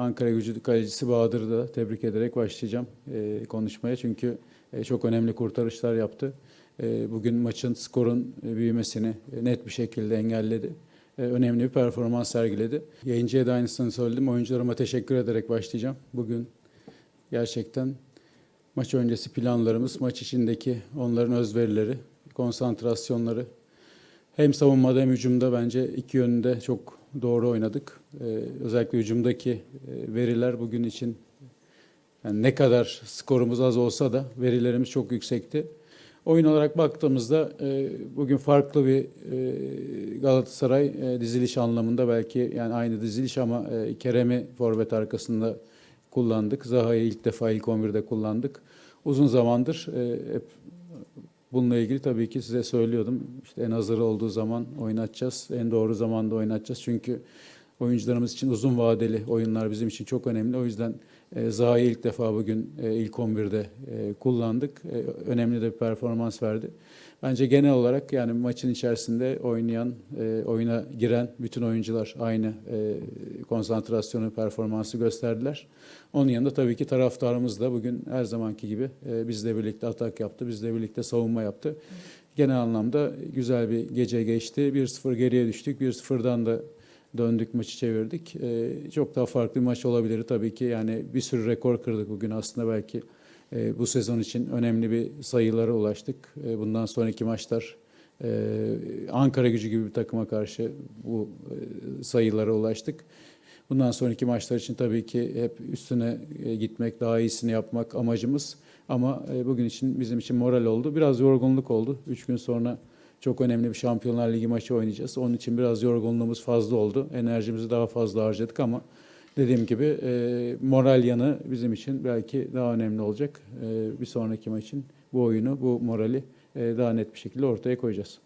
Ankara gücü kalecisi Bahadır'ı da tebrik ederek başlayacağım e, konuşmaya. Çünkü e, çok önemli kurtarışlar yaptı. E, bugün maçın skorun e, büyümesini e, net bir şekilde engelledi. E, önemli bir performans sergiledi. Yayıncıya da aynısını söyledim. Oyuncularıma teşekkür ederek başlayacağım. Bugün gerçekten maç öncesi planlarımız, maç içindeki onların özverileri, konsantrasyonları hem savunmada hem hücumda bence iki yönünde çok doğru oynadık. Ee, özellikle hücumdaki e, veriler bugün için yani ne kadar skorumuz az olsa da verilerimiz çok yüksekti. Oyun olarak baktığımızda e, bugün farklı bir e, Galatasaray e, diziliş anlamında belki yani aynı diziliş ama e, Kerem'i forvet arkasında kullandık. Zaha'yı ilk defa ilk 11'de kullandık. Uzun zamandır e, hep bununla ilgili tabii ki size söylüyordum. İşte en hazır olduğu zaman oynatacağız. En doğru zamanda oynatacağız. Çünkü oyuncularımız için uzun vadeli oyunlar bizim için çok önemli. O yüzden e, Zaha'yı ilk defa bugün e, ilk 11'de e, kullandık. E, önemli de bir performans verdi. Bence genel olarak yani maçın içerisinde oynayan, e, oyuna giren bütün oyuncular aynı e, konsantrasyonu, performansı gösterdiler. Onun yanında tabii ki taraftarımız da bugün her zamanki gibi e, bizle birlikte atak yaptı, bizle birlikte savunma yaptı. Genel anlamda güzel bir gece geçti. 1-0 geriye düştük. 1-0'dan da döndük maçı çevirdik. E, çok daha farklı bir maç olabilir tabii ki. Yani bir sürü rekor kırdık bugün aslında belki e, bu sezon için önemli bir sayılara ulaştık. E, bundan sonraki maçlar e, Ankara gücü gibi bir takıma karşı bu e, sayılara ulaştık. Bundan sonraki maçlar için tabii ki hep üstüne e, gitmek, daha iyisini yapmak amacımız. Ama e, bugün için bizim için moral oldu. Biraz yorgunluk oldu. Üç gün sonra çok önemli bir Şampiyonlar Ligi maçı oynayacağız. Onun için biraz yorgunluğumuz fazla oldu. Enerjimizi daha fazla harcadık ama dediğim gibi e, moral yanı bizim için belki daha önemli olacak. E, bir sonraki maçın bu oyunu, bu morali e, daha net bir şekilde ortaya koyacağız.